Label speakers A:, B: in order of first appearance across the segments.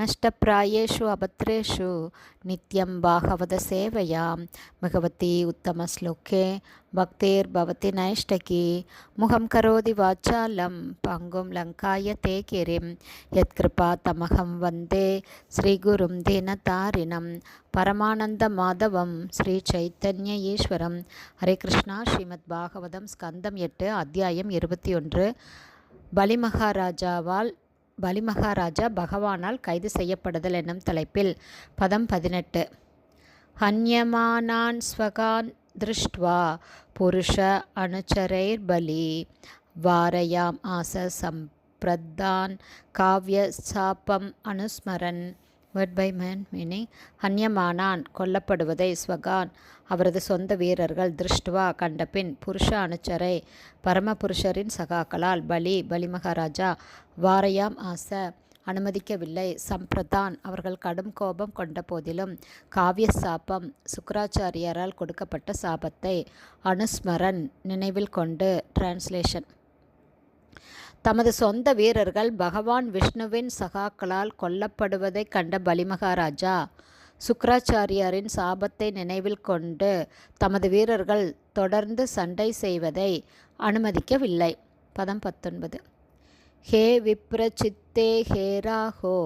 A: நஷ்டப்பிராயேஷு அபத்ரேஷு நித்யம் பாகவத சேவையாம் மிகவதி உத்தமஸ்லோக்கே பக்தேர் பவதி நைஷ்டகி முகம் கரோதி வாச்சாலம் பங்கும் லங்காய தேகிரிம் யத்கிருபா தமகம் வந்தே ஸ்ரீகுரும் தினதாரிணம் பரமானந்த மாதவம் ஸ்ரீ சைத்தன்ய ஈஸ்வரம் ஹரே கிருஷ்ணா ஸ்ரீமத் பாகவதம் ஸ்கந்தம் எட்டு அத்தியாயம் இருபத்தி ஒன்று। பலிமகாராஜாவால் பலிமகாராஜா பகவானால் கைது செய்யப்படுதல் என்னும் தலைப்பில் பதம் பதினெட்டு. ஹன்யமானான் ஸ்வகான் திருஷ்டுவா புருஷ அனுச்சரைர் பலி வாரயாம் ஆச சம்பிரதான் காவிய சாப்பம் அனுஸ்மரன் வேர்ட் பை மேன் மீனிங் ஹன்யமானான் கொல்லப்படுவதை ஸ்வகான். அவரது சொந்த வீரர்கள் திருஷ்டுவா கண்டபின் புருஷ அனுச்சரை பரமபுருஷரின் சகாக்களால் பலி பலிமகாராஜா வாரயாம் வாரையாம் ஆச அனுமதிக்கவில்லை. சம்பிரதான் அவர்கள் கடும் கோபம் கொண்ட போதிலும் காவிய சாபம் சுக்கராச்சாரியரால் கொடுக்கப்பட்ட சாபத்தை அனுஸ்மரன் நினைவில் கொண்டு டிரான்ஸ்லேஷன் தமது சொந்த வீரர்கள் பகவான் விஷ்ணுவின் சகாக்களால் கொல்லப்படுவதை கண்ட பலிமகாராஜா சுக்கராச்சாரியாரின் சாபத்தை நினைவில் கொண்டு தமது வீரர்கள் தொடர்ந்து சண்டை செய்வதை அனுமதிக்கவில்லை. பதம் பத்தொன்பது. ஹே விப்ரச்சித்தே ஹே ராஹோ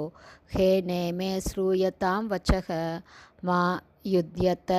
A: ஹே நேமே ஸ்ரூயதாம் வச்சக மா யுத்தியத்த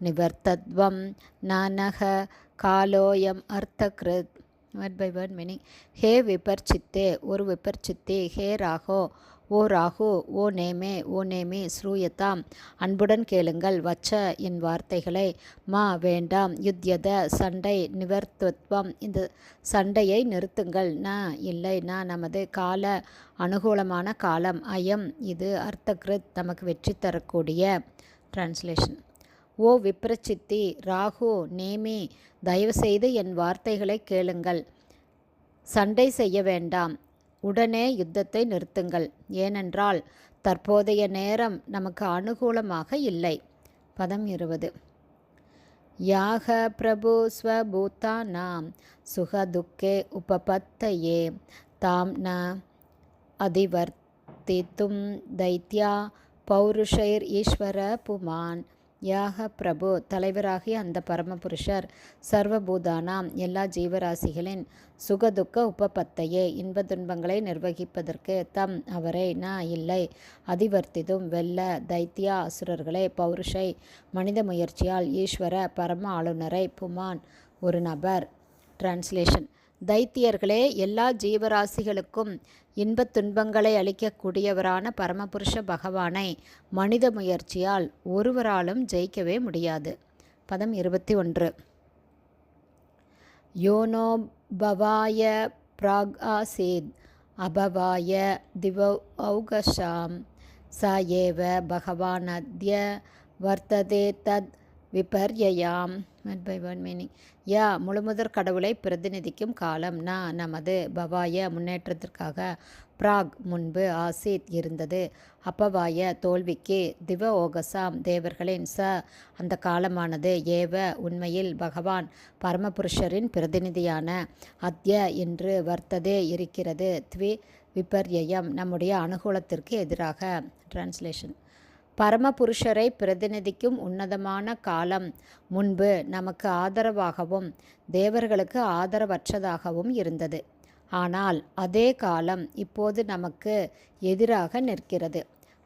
A: நிவர்த்தத்வம் நானக காலோயம் அர்த்தகிருத் வேர்ட் பை வேர்ட் மீனிங் ஹே விபர்ச்சித்தே ஒரு விபர்ச்சித்தே ஹே ராகோ ஓ ராகு ஓ நேமே ஓ நேமி ஸ்ரூயதாம். அன்புடன் கேளுங்கள் வச்ச என் வார்த்தைகளை. மா வேண்டாம் யுத்தியத சண்டை நிவர்த்துவம் இந்த சண்டையை நிறுத்துங்கள். ந இல்லை நான் நமது கால அனுகூலமான காலம். அயம் இது அர்த்தகிருத் நமக்கு வெற்றி தரக்கூடிய டிரான்ஸ்லேஷன் ஓ விப்ரச்சித்தி ராகு நேமி தயவுசெய்து என் வார்த்தைகளை கேளுங்கள். சண்டை செய்ய வேண்டாம். உடனே யுத்தத்தை நிறுத்துங்கள். ஏனென்றால் தற்போதைய நேரம் நமக்கு அனுகூலமாக இல்லை. பதம் இருபது. யாக பிரபு ஸ்வபூத்தானாம் சுகதுக்கே உபபத்தையே. தாம் ந அதிவர்த்தித்தும் தைத்யா பௌருஷைர் ஈஸ்வர புமான். யாக பிரபு தலைவராகிய அந்த பரமபுருஷர் சர்வபூதானாம் எல்லா ஜீவராசிகளின் சுகதுக்க உபபத்தையே இன்ப துன்பங்களை நிர்வகிப்பதற்கு தம் அவரை நான் இல்லை. அதிவர்த்திதும் வெல்ல தைத்தியா அசுரர்களே பௌருஷை மனித முயற்சியால் ஈஸ்வர பரம ஆளுநரை புமான் ஒரு நபர். டிரான்ஸ்லேஷன் தைத்தியர்களே எல்லா ஜீவராசிகளுக்கும் இன்பத் துன்பங்களை அளிக்கக்கூடியவரான பரமபுருஷ பகவானை மனித முயற்சியால் ஒருவராலும் ஜெயிக்கவே முடியாது. பதம் இருபத்தி ஒன்று. யோனோ பவாய பிராக் ஆசீத் அபவாய திவ ஔகஷாம் ச ஏவ பகவான் அத்ய வர்த்ததே தத் விபர்யாம் மெட் பை ஒன் மீனிங் யா முழுமுதற் கடவுளை பிரதிநிதிக்கும் காலம். நான் நமது பவாய முன்னேற்றத்திற்காக. பிராக் முன்பு ஆசித் இருந்தது. அப்பவாய தோல்விக்கு திவ ஓகசாம் தேவர்களின் ச அந்த காலமானது ஏவ உண்மையில் பகவான் பரமபுருஷரின் பிரதிநிதியான. அத்ய என்று வர்த்ததே இருக்கிறது. த்வி விபர்யம் நம்முடைய அனுகூலத்திற்கு எதிராக. டிரான்ஸ்லேஷன் பரமபுருஷரை பிரதிநிதிக்கும் உன்னதமான காலம். முன்பு நமக்கு ஆதரவாகவும் தேவர்களுக்கு ஆதரவற்றதாகவும் இருந்தது. ஆனால் அதே காலம் இப்போது நமக்கு எதிராக நிற்கிறது.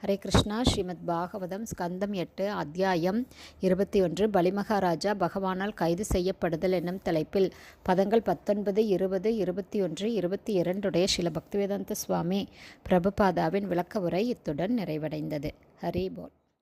A: ஹரே கிருஷ்ணா ஸ்ரீமத் பாகவதம் ஸ்கந்தம் எட்டு அத்தியாயம் இருபத்தி ஒன்று பலிமகாராஜா பகவானால் கைது செய்யப்படுதல் என்னும் தலைப்பில் பதங்கள் பத்தொன்பது இருபது இருபத்தி ஒன்று இருபத்தி இரண்டுடைய சில பக்திவேதாந்த சுவாமி பிரபுபாதாவின் விளக்க உரை இத்துடன் நிறைவடைந்தது. ஹரி போல்.